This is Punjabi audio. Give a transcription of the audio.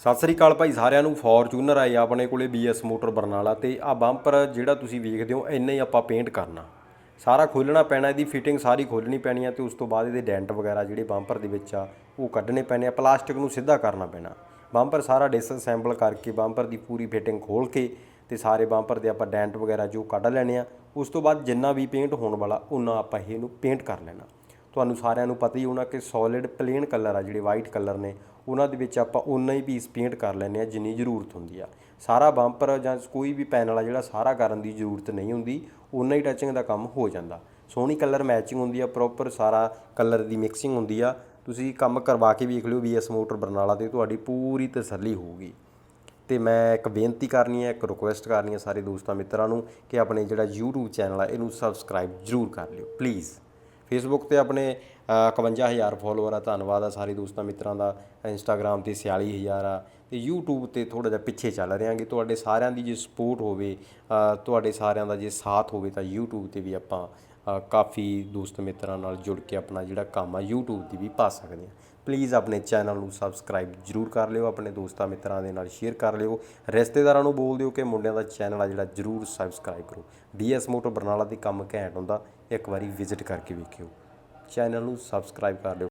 ਸਤਿ ਸ੍ਰੀ ਅਕਾਲ ਭਾਈ, ਸਾਰਿਆਂ ਨੂੰ ਫੋਰਚੂਨਰ ਆਏ ਆਪਣੇ ਕੋਲੇ BS ਮੋਟਰ ਬਰਨਾਲਾ ਤੇ ਆ ਬੰਪਰ ਜਿਹੜਾ ਤੁਸੀਂ ਵੇਖਦੇ ਹੋ, ਇੰਨਾ ਹੀ ਆਪਾਂ ਪੇਂਟ ਕਰਨਾ। ਸਾਰਾ ਖੋਲਣਾ ਪੈਣਾ, ਇਹਦੀ ਫਿਟਿੰਗ ਸਾਰੀ ਖੋਲਣੀ ਪੈਣੀ ਆ ਤੇ ਉਸ ਤੋਂ ਬਾਅਦ ਇਹਦੇ ਡੈਂਟ ਵਗੈਰਾ ਜਿਹੜੇ ਬੰਪਰ ਦੇ ਵਿੱਚ ਆ, ਉਹ ਕੱਢਣੇ ਪੈਣੇ ਆ, ਪਲਾਸਟਿਕ ਨੂੰ ਸਿੱਧਾ ਕਰਨਾ ਪੈਣਾ। ਬੰਪਰ ਸਾਰਾ ਡਿਸਅਸੈਂਬਲ ਕਰਕੇ ਬੰਪਰ ਦੀ ਪੂਰੀ ਫਿਟਿੰਗ ਖੋਲ ਕੇ ਤੇ ਸਾਰੇ ਬੰਪਰ ਦੇ ਆਪਾਂ ਡੈਂਟ ਵਗੈਰਾ ਜੋ ਕੱਢ ਲੈਣੇ ਆ, ਉਸ ਤੋਂ ਬਾਅਦ ਜਿੰਨਾ ਵੀ ਪੇਂਟ ਹੋਣ ਵਾਲਾ ਉਹਨਾਂ ਆਪਾਂ ਇਹਨੂੰ ਪੇਂਟ ਕਰ ਲੈਣਾ। ਤੁਹਾਨੂੰ ਸਾਰਿਆਂ ਨੂੰ ਪਤਾ ਹੀ ਹੋਣਾ ਕਿ ਸੋਲਿਡ ਪਲੇਨ ਕਲਰ ਆ ਜਿਹੜੇ ਵਾਈਟ ਕਲਰ ਨੇ, ਉਹਨਾਂ ਦੇ ਵਿੱਚ ਆਪਾਂ ਉਨਾ ਹੀ ਪੀਸ ਪੇਂਟ ਕਰ ਲੈਂਦੇ ਆ ਜਿੰਨੀ ਜ਼ਰੂਰਤ ਹੁੰਦੀ ਆ। ਸਾਰਾ ਬੰਪਰ ਜਾਂ ਕੋਈ ਵੀ ਪੈਨਲ ਆ ਜਿਹੜਾ ਸਾਰਾ ਕਰਨ ਦੀ ਜ਼ਰੂਰਤ ਨਹੀਂ ਹੁੰਦੀ ਉਨਾ ਹੀ ਟੱਚਿੰਗ ਦਾ ਕੰਮ ਹੋ ਜਾਂਦਾ। ਸੋਹਣੀ ਕਲਰ ਮੈਚਿੰਗ ਹੁੰਦੀ ਆ ਪ੍ਰੋਪਰ ਸਾਰਾ ਕਲਰ ਦੀ ਮਿਕਸਿੰਗ ਹੁੰਦੀ ਆ। ਤੁਸੀਂ ਕੰਮ ਕਰਵਾ ਕੇ ਵੇਖ ਲਿਓ BS ਮੋਟਰ ਬਰਨਾਲਾ ਤੇ ਤੁਹਾਡੀ ਪੂਰੀ ਤਸੱਲੀ ਹੋਊਗੀ। ਤੇ ਮੈਂ ਇੱਕ ਬੇਨਤੀ ਕਰਨੀ ਹੈ ਇੱਕ ਰਿਕੁਐਸਟ ਕਰਨੀ ਹੈ ਸਾਰੇ ਦੋਸਤਾਂ ਮਿੱਤਰਾਂ ਨੂੰ ਕਿ ਆਪਣੇ ਜਿਹੜਾ YouTube ਚੈਨਲ ਆ, ਇਹਨੂੰ ਸਬਸਕ੍ਰਾਈਬ ਜ਼ਰੂਰ ਕਰ ਲਿਓ ਪਲੀਜ਼ ਫੇਸਬੁੱਕ ਤੇ ਆਪਣੇ ਅ, 51000 ਫੋਲੋਅਰ ਆ ਧੰਨਵਾਦ ਆ ਸਾਰੇ ਦੋਸਤਾਂ ਮਿੱਤਰਾਂ ਦਾ। ਇੰਸਟਾਗ੍ਰam ਤੇ 46000 ਆ। ਤੇ YouTube ਤੇ ਥੋੜਾ ਜਿਹਾ ਪਿੱਛੇ ਚੱਲ ਰਿਆਂਗੇ ਤੁਹਾਡੇ ਸਾਰਿਆਂ ਦੀ ਜੇ ਸਪੋਰਟ ਹੋਵੇ ਤੁਹਾਡੇ ਸਾਰਿਆਂ ਦਾ ਜੇ ਸਾਥ ਹੋਵੇ ਤਾਂ YouTube ਤੇ ਵੀ ਆਪਾਂ ਕਾਫੀ ਦੋਸਤ ਮਿੱਤਰਾਂ ਨਾਲ ਜੁੜ ਕੇ ਆਪਣਾ ਜਿਹੜਾ ਕੰਮ ਆ YouTube ਤੇ ਵੀ ਪਾ ਸਕਦੇ ਹਾਂ। ਪਲੀਜ਼ ਆਪਣੇ ਚੈਨਲ ਨੂੰ ਸਬਸਕ੍ਰਾਈਬ ਜਰੂਰ ਕਰ ਲਿਓ, ਆਪਣੇ ਦੋਸਤਾਂ ਮਿੱਤਰਾਂ ਦੇ ਨਾਲ ਸ਼ੇਅਰ ਕਰ ਲਿਓ। ਰਿਸ਼ਤੇਦਾਰਾਂ ਨੂੰ ਬੋਲ ਦਿਓ ਕਿ ਮੁੰਡਿਆਂ ਦਾ ਚੈਨਲ ਆ ਜਿਹੜਾ ਜਰੂਰ ਸਬਸਕ੍ਰਾਈਬ ਕਰੋ। BS ਮੋਟਰ ਬਰਨਾਲਾ ਦੀ ਕੰਮ ਘੈਂਟ ਹੁੰਦਾ, ਇੱਕ ਵਾਰੀ ਵਿਜ਼ਿਟ ਕਰਕੇ ਵੇਖਿਓ। ਚੈਨਲ ਨੂੰ ਸਬਸਕ੍ਰਾਈਬ ਕਰ ਲਿਓ।